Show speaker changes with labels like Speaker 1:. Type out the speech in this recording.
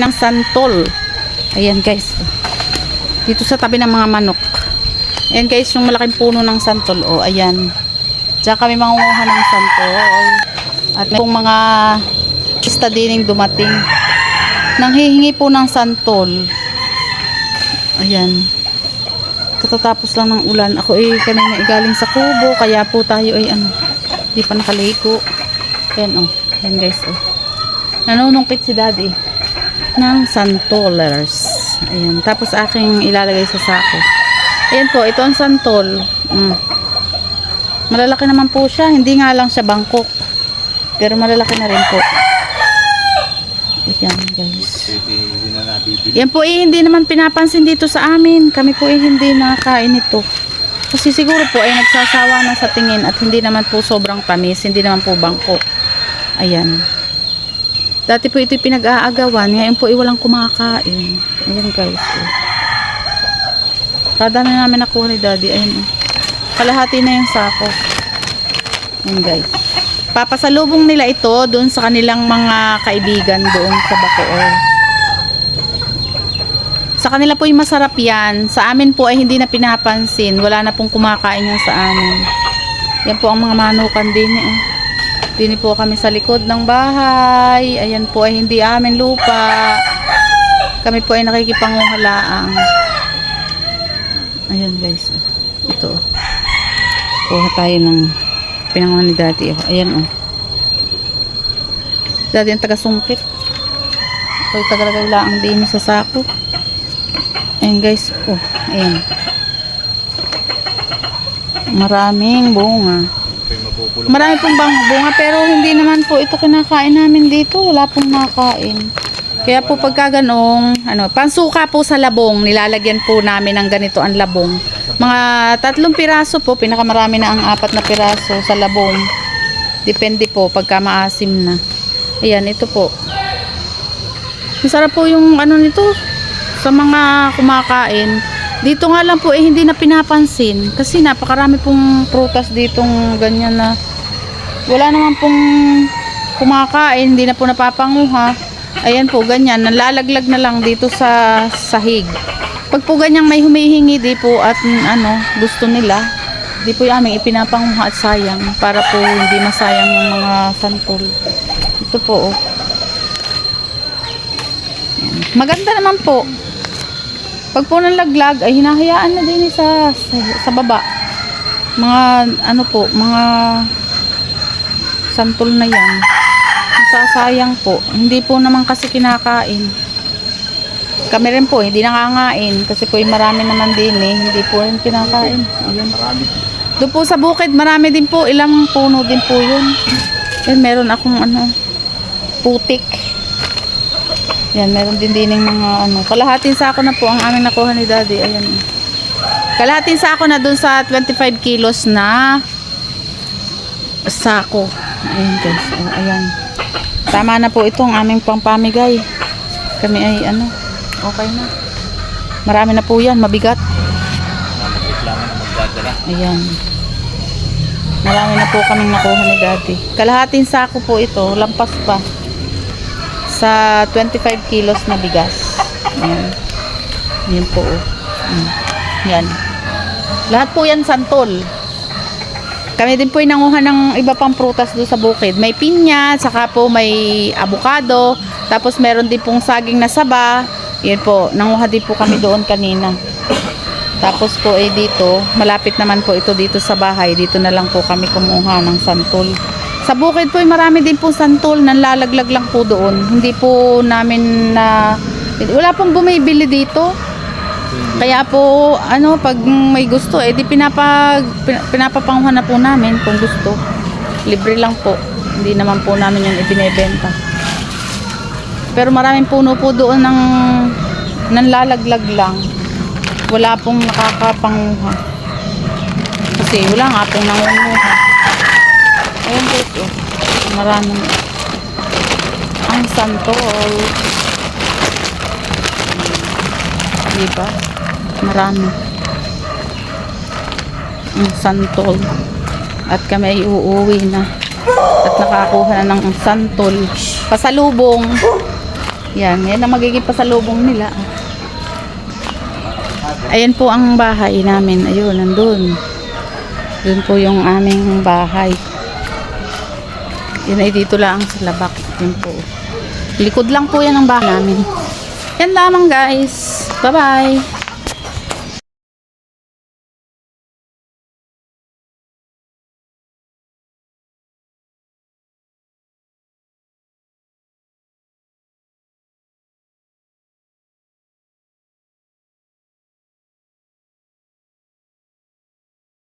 Speaker 1: ng santol. Ayan guys. Dito sa tabi ng mga manok. Ayan guys, yung malaking puno ng santol. O, ayan. Diyan kami mangunguha ng santol. At may mga pista dining dumating. Nanghihingi po ng santol. Ayan. Katatapos lang ng ulan. Ako eh, kanina galing sa kubo. Kaya po tayo ay ano, di pa nakaligo. Ayan oh. Ayan guys oh. Nanunungkit si daddy ng santolers. Ayan. Tapos aking ilalagay sa sako. Ayan po, ito ang santol. Mm. Malalaki naman po siya. Hindi nga lang siya bangkok. Pero malalaki na rin po. Ayan guys. Yan po eh, hindi naman pinapansin dito sa amin. Kami po eh, hindi nakakain ito. Kasi siguro po ay nagsasawa na sa tingin at hindi naman po sobrang tamis, hindi naman po bangko. Ayan. Dati po ito pinag-aagawan, ngayon po ay walang kumakain. Ayan guys. Oh. Kada na namin nakuha ni daddy. Ayan. Oh. Kalahati na yung sako. Ayan guys. Papasalubong nila ito doon sa kanilang mga kaibigan doon sa Bacoor. Sa kanila po yung masarap yan. Sa amin po ay hindi na pinapansin. Wala na pong kumakain yan sa amin. Yan po ang mga manukan din. Eh. Dini po kami sa likod ng bahay. Ayan po ay hindi amin lupa. Kami po ay nakikipangungalaang. Ayan guys. Ito. Kuha tayo ng pinangunan ni dati. Ayan oh. Dati ang taga-sungkit. Ito yung tagalagay lang din sa sako. Ayan guys. Oh, ayan. Maraming bunga.
Speaker 2: Mapupulong.
Speaker 1: Marami pong bang bunga pero hindi naman po ito kinakain namin dito. Wala pong nakain. Kaya po pagka ganong, ano, pansuka po sa labong, nilalagyan po namin ng ganito ang labong. Mga tatlong piraso po, pinakamarami na ang apat na piraso sa labong. Depende po pagka maasim na. Ayan, ito po. Masarap po yung ano nito sa mga kumakain. Dito nga lang po eh hindi na pinapansin kasi napakarami pong prutas ditong ganyan na wala naman pong kumakain, hindi na po napapanguha. Ayan po, ganyan, nalalaglag na lang dito sa sahig. Pag po ganyang may humihingi di po at ano, gusto nila, di po yung aming ipinapanguha at sayang para po hindi masayang yung mga santol. Ito po, oh. Maganda naman po. Pag po nalaglag, ay hinahayaan na din sa, sa, sa baba. Mga, ano po, mga santol na yan. Nasasayang po. Hindi po naman kasi kinakain. Kami rin po, hindi nangangain. Kasi po yung marami naman din eh. Hindi po rin kinakain. Ayan.
Speaker 2: Marami.
Speaker 1: Doon po sa bukid, marami din po. Ilang puno din po yun. Yan, meron akong ano, putik. Yan, meron din dining mga ano. Kalahating sako na po ang aming nakuha ni daddy. Ayan. Kalahating sako na dun sa 25 kilos na sako. Ayan guys. Oh, ayan. Tama na po itong aming pampamigay. Kami ay ano, okay na. Marami na po yan, mabigat. Ayan. Marami na po kaming nakuha ni daddy. Kalahating sako po ito, lampas pa. Sa 25 kilos na bigas. Ayan. Yan po. oh. Mm. Lahat po yan santol. Kami din po yung nanguha ng iba pang prutas doon sa bukid. May pinya, saka po may avocado, tapos meron din pong saging na saba. Yan po, nanguha din po kami doon kanina. Tapos po eh dito, malapit naman po ito dito sa bahay. Dito na lang po kami kumuha ng santol. Sa bukid po eh, marami din po santol. Nanlalaglag lang po doon. Hindi po namin na... wala pong bumibili dito. Kaya po, ano, pag may gusto, eh di pinapag, pin- pinapapanguhan na po namin kung gusto. Libre lang po. Hindi naman po namin yun ibinebenta. Pero maraming puno po doon ng nanlalaglag lang. Wala pong nakakapanguha. Kasi wala nga pong nangunguha. Ayun guys, oh. Maraming ang santol. Diba? Marami. Ang santol. At kami ay uuwi na. At nakakuha na ng santol. Pasalubong. Yan, yan ang magiging pasalubong nila. Ayan po ang bahay namin. Ayun, nandun. Doon po yung aming bahay. Yun ay dito lang sa labak. Yun po. Likod lang po yan ang bahay namin. Yan lamang guys. Bye-bye.